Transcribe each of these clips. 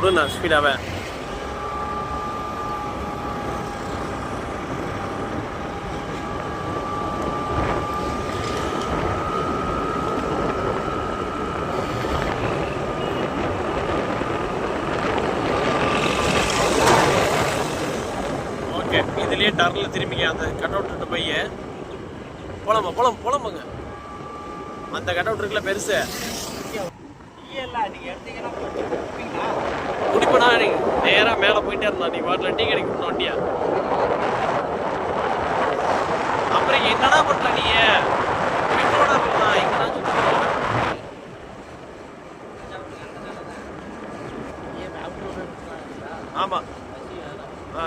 Runde, Spielerwehr. டர்னில் திரும்பிங்க அந்த cut out போய் போலாமா புலம் புலம்புங்க. அந்த கட் அவுட் இருக்குல்ல பெருசு. குடிப்பனா நீங்கள் நேராக மேலே போயிட்டே இருந்தா நீ வாட்டில் டீ கடைக்கு போன வண்டியா? அப்புறம் என்னடா பண்ற நீ? பெட்ரோலா இருக்கலாம் எங்கடா சுத்துற? ஆமாம் ஆ.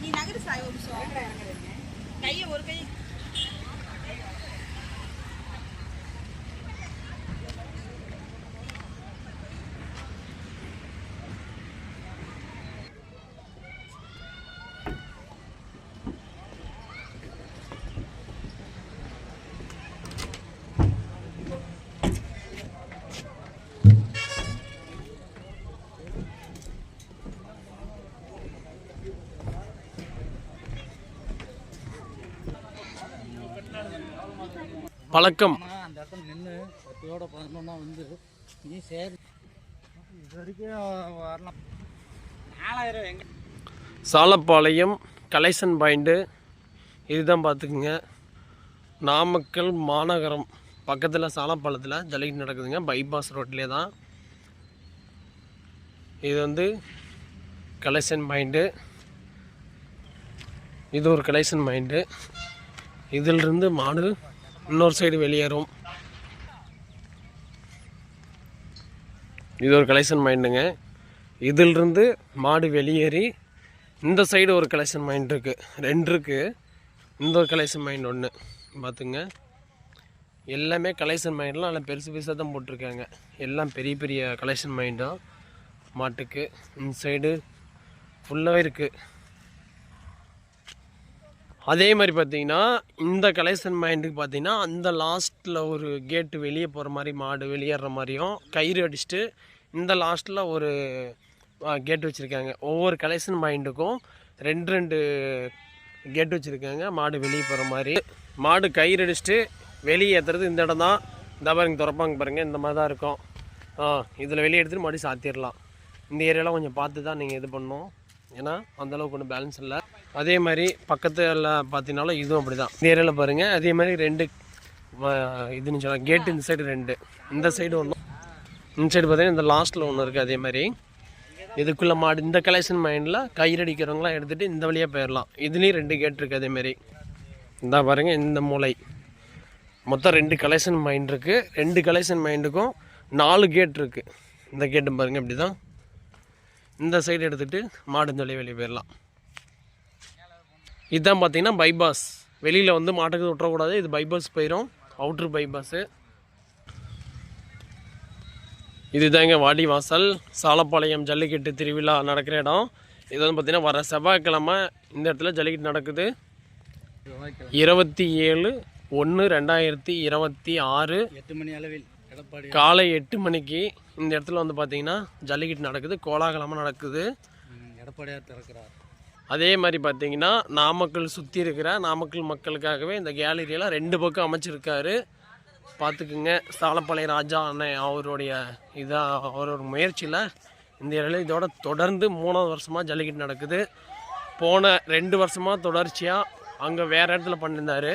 நீ நகரு சாய் ஒரு கையை ஒரு கை பழக்கம். ஆனால் அந்த இடத்துல நின்று ஒத்தையோட பண்ணோம்னா வந்து நீ சரி. இது வரைக்கும் வரலாம். நாலாயிரம் எங்க சாலப்பாளையம் கலெக்ஷன் பாயிண்ட்டு இதுதான் பார்த்துக்குங்க. நாமக்கல் மாநகரம். பக்கத்தில் சாலப்பாளையத்தில் ஜல்லிக்கட்டு நடக்குதுங்க. பைபாஸ் ரோட்லேயே தான். இது வந்து கலெக்ஷன் பாயிண்ட்டு இது ஒரு கலெக்ஷன் பாயிண்ட்டு இதிலிருந்து மாடு இன்னொரு சைடு வெளியேறும். இது ஒரு கலெக்ஷன் மைண்டுங்க இதிலிருந்து மாடு வெளியேறி இந்த சைடு ஒரு கலெக்ஷன் மைண்ட் இருக்குது ரெண்டு இருக்குது இந்த ஒரு கலெக்ஷன் மைண்ட் ஒன்று பார்த்துங்க எல்லாமே கலெக்ஷன் மைண்ட்லாம் நல்லா பெருசு பெருசாக தான் போட்டிருக்காங்க. எல்லாம் பெரிய பெரிய கலெக்ஷன் மைண்டும் மாட்டுக்கு. இந்த சைடு ஃபுல்லாகவே இருக்குது அதே மாதிரி பார்த்தீங்கன்னா இந்த கலெக்ஷன் மைண்டுக்கு பார்த்தீங்கன்னா அந்த லாஸ்ட்டில் ஒரு கேட்டு வெளியே போகிற மாதிரி மாடு வெளியேற மாதிரியும் கயிறு அடிச்சுட்டு இந்த லாஸ்ட்டில் ஒரு கேட் வச்சுருக்காங்க. ஒவ்வொரு கலெக்ஷன் மைண்டுக்கும் ரெண்டு ரெண்டு கேட் வச்சுருக்காங்க. மாடு வெளியே போகிற மாதிரி. மாடு கயிறு அடிச்சுட்டு வெளியே ஏற்றுறது இந்த இடம் தான். இந்த பாருங்க திறப்பாங்க பாருங்கள் இந்த மாதிரி தான் இருக்கும். ஆ இதில் வெளியே எடுத்துகிட்டு மறுபடியும் சாத்திடலாம் இந்த ஏரியாலாம் கொஞ்சம் பார்த்து தான் நீங்கள் இது பண்ணணும். ஏன்னா அந்தளவுக்கு ஒன்றும் பேலன்ஸ் இல்லை. அதே மாதிரி பக்கத்தில் பார்த்தீங்கனாலும் இதுவும் அப்படி தான் இந்த ஏரியாவில் பாருங்கள் அதே மாதிரி ரெண்டு வ- இதுன்னு சொல்லலாம் கேட்டு இந்த சைடு ரெண்டு. இந்த சைடு ஒன்று இந்த சைடு பார்த்தீங்கன்னா இந்த லாஸ்ட்டில் ஒன்று இருக்குது அதே மாதிரி. இதுக்குள்ளே மாடு இந்த கலெக்ஷன் மைண்டில் கயிறடிக்கிறவங்களாம் எடுத்துகிட்டு இந்த வழியாக போயிடலாம் இதுலேயும் ரெண்டு கேட் இருக்குது அதே மாதிரி. இந்த பாருங்கள் இந்த மூளை மொத்தம் ரெண்டு கலெக்ஷன் மைண்ட் இருக்குது ரெண்டு கலெக்ஷன் மைண்டுக்கும் நாலு கேட் இருக்குது இந்த கேட்டு பாருங்கள் இப்படி தான் இந்த சைடு எடுத்துகிட்டு மாடு இந்த வழியா வெளியே போயிடலாம் இதுதான் பார்த்தீங்கன்னா பைபாஸ் வெளியில் வந்து மாட்டுக்கு விட்டுறக்கூடாது இது பைபாஸ் போயிடும் அவுட்ரு பைபாஸு இதுதாங்க வாடி வாசல். சாலப்பாளையம் ஜல்லிக்கட்டு திருவிழா நடக்கிற இடம். இது வந்து பார்த்தீங்கன்னா வர செவ்வாய்க்கிழமை இந்த இடத்துல ஜல்லிக்கட்டு நடக்குது. இருபத்தி ஏழு ஒன்று ரெண்டாயிரத்தி இருபத்தி ஆறு. எட்டு மணி அளவில் காலை எட்டு மணிக்கு இந்த இடத்துல வந்து பார்த்தீங்கன்னா ஜல்லிக்கட்டு நடக்குது. கோலாகலமாக நடக்குது. எடப்பாடியார் திறக்கிறார். அதே மாதிரி பார்த்தீங்கன்னா நாமக்கல் சுற்றி இருக்கிற நாமக்கல் மக்களுக்காகவே இந்த கேலரியெல்லாம் ரெண்டு பக்கம் அமைச்சிருக்காரு. பார்த்துக்குங்க. சாலப்பாளைய ராஜா அண்ணன் அவருடைய இதாக அவரோட முயற்சியில் இந்த ஏரியாவில் இதோட தொடர்ந்து மூணாவது வருஷமாக ஜல்லிக்கட்டு நடக்குது. போன ரெண்டு வருஷமாக தொடர்ச்சியாக அங்கே வேறு இடத்துல பண்ணியிருந்தார்.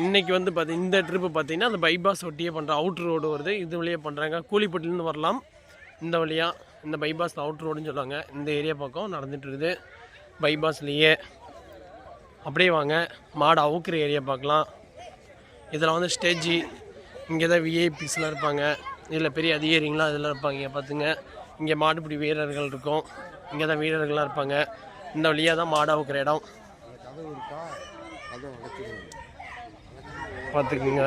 இன்றைக்கி வந்து பார்த்தி இந்த ட்ரிப்பு பார்த்தீங்கன்னா அந்த பைபாஸ் ஒட்டியே பண்ணுற அவுட் ரோடு வருது. இது வழியே பண்ணுறாங்க கூலிப்பட்டிலேருந்து வரலாம். இந்த வழியாக இந்த பைபாஸ் அவுட் ரோடுன்னு சொல்லுவாங்க. இந்த ஏரியா பக்கம் நடந்துகிட்டு இருக்குது. பைபாஸ்லேயே அப்படியே வாங்க. மாடு அவுக்கிற ஏரியா பார்க்கலாம். இதில் வந்து ஸ்டேஜி இங்கே தான் விஐபிஸ்லாம் இருப்பாங்க. இதில் பெரிய அதிகாரிங்களாம் இதெல்லாம் இருப்பாங்க. இங்கே பார்த்துங்க இங்கே மாடுபிடி வீரர்கள் இருக்கும். இங்கே தான் வீரர்கள்லாம் இருப்பாங்க. இந்த வழியாக தான் மாடு அவுக்கிற இடம். பார்த்துக்குங்க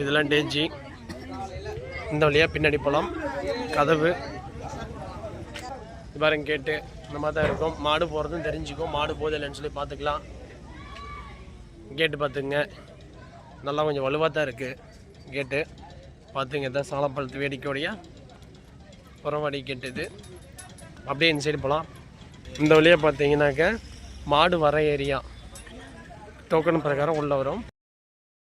இதெல்லாம் டேஜி இந்த வழியாக பின்னாடி போகலாம் கதவு. இது பாருங்க கேட்டு. இந்த மாதிரி தான் இருக்கும். மாடு போகிறதும் தெரிஞ்சுக்கும். மாடு போகுது இல்லைன்னு சொல்லி பார்த்துக்கலாம். கேட்டு பார்த்துங்க நல்லா கொஞ்சம் வலுவாக தான் இருக்குது கேட்டு பார்த்துங்க இதான் சாலப்பழத்து வேடிக்கையோடைய புறவாடி கேட்டு இது அப்படியே இந்த சைடு போகலாம் இந்த வழியாக பார்த்தீங்கன்னாக்க மாடு வர ஏரியா டோக்கன் பிரகாரம் உள்ளே வரும்.